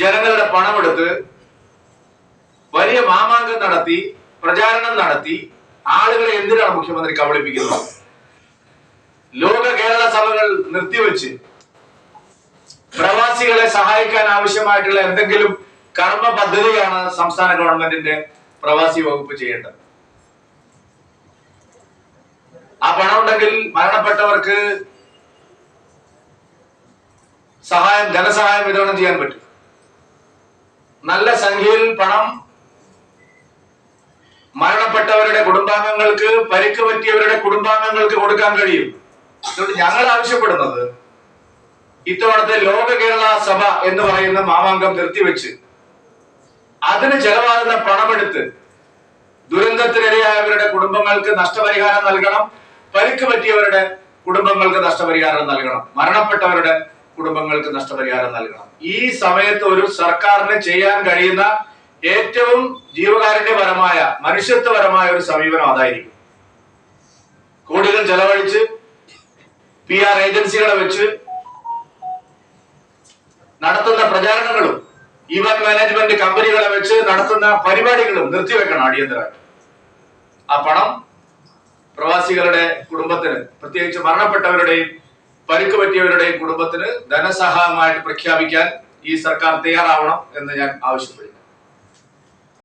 ജനങ്ങളുടെ പണമെടുത്ത് വലിയ മാമാങ്കം നടത്തി പ്രചാരണം നടത്തി ആളുകളെ എന്തിനാണ് മുഖ്യമന്ത്രി കബളിപ്പിക്കുന്നത്? ലോക കേരള സഭകൾ നിർത്തിവെച്ച് പ്രവാസികളെ സഹായിക്കാൻ ആവശ്യമായിട്ടുള്ള എന്തെങ്കിലും കർമ്മ പദ്ധതിയാണ് സംസ്ഥാന ഗവൺമെന്റിന്റെ പ്രവാസി വകുപ്പ് ചെയ്യേണ്ടത്. ആ പണം ഉണ്ടെങ്കിൽ മരണപ്പെട്ടവർക്ക് സഹായം ധനസഹായം വിതരണം ചെയ്യാൻ പറ്റും. നല്ല സംഖ്യയിൽ പണം മരണപ്പെട്ടവരുടെ കുടുംബാംഗങ്ങൾക്ക് പരിക്ക് പറ്റിയവരുടെ കുടുംബാംഗങ്ങൾക്ക് കൊടുക്കാൻ കഴിയും. അതുകൊണ്ട് ഞങ്ങൾ ആവശ്യപ്പെടുന്നത് ഇത്തവണത്തെ ലോക കേരള സഭ എന്ന് പറയുന്ന മാമാങ്കം നിർത്തിവെച്ച് അതിന് ചെലവാകുന്ന പണമെടുത്ത് ദുരന്തത്തിനിരയായവരുടെ കുടുംബങ്ങൾക്ക് നഷ്ടപരിഹാരം നൽകണം പരിക്ക് പറ്റിയവരുടെ കുടുംബങ്ങൾക്ക് നഷ്ടപരിഹാരം നൽകണം മരണപ്പെട്ടവരുടെ കുടുംബങ്ങൾക്ക് നഷ്ടപരിഹാരം നൽകണം. ഈ സമയത്ത് ഒരു സർക്കാരിന് ചെയ്യാൻ കഴിയുന്ന ഏറ്റവും ജീവകാരുണ്യപരമായ മനുഷ്യത്വപരമായ ഒരു സമീപനം അതായിരിക്കും. കോടികൾ ചെലവഴിച്ച് പി ആർ ഏജൻസികളെ വെച്ച് നടത്തുന്ന പ്രചാരണങ്ങളും ഇവന്റ് മാനേജ്മെന്റ് കമ്പനികളെ വെച്ച് നടത്തുന്ന പരിപാടികളും നിർത്തിവെക്കണം അടിയന്തര ആ പണം പ്രവാസികളുടെ കുടുംബത്തിന് പ്രത്യേകിച്ച് മരണപ്പെട്ടവരുടെയും പരിക്ക് പറ്റിയവരുടെയും കുടുംബത്തിന് ധനസഹായമായിട്ട് പ്രഖ്യാപിക്കാൻ ഈ സർക്കാർ തയ്യാറാവണം എന്ന് ഞാൻ ആവശ്യപ്പെടുന്നു.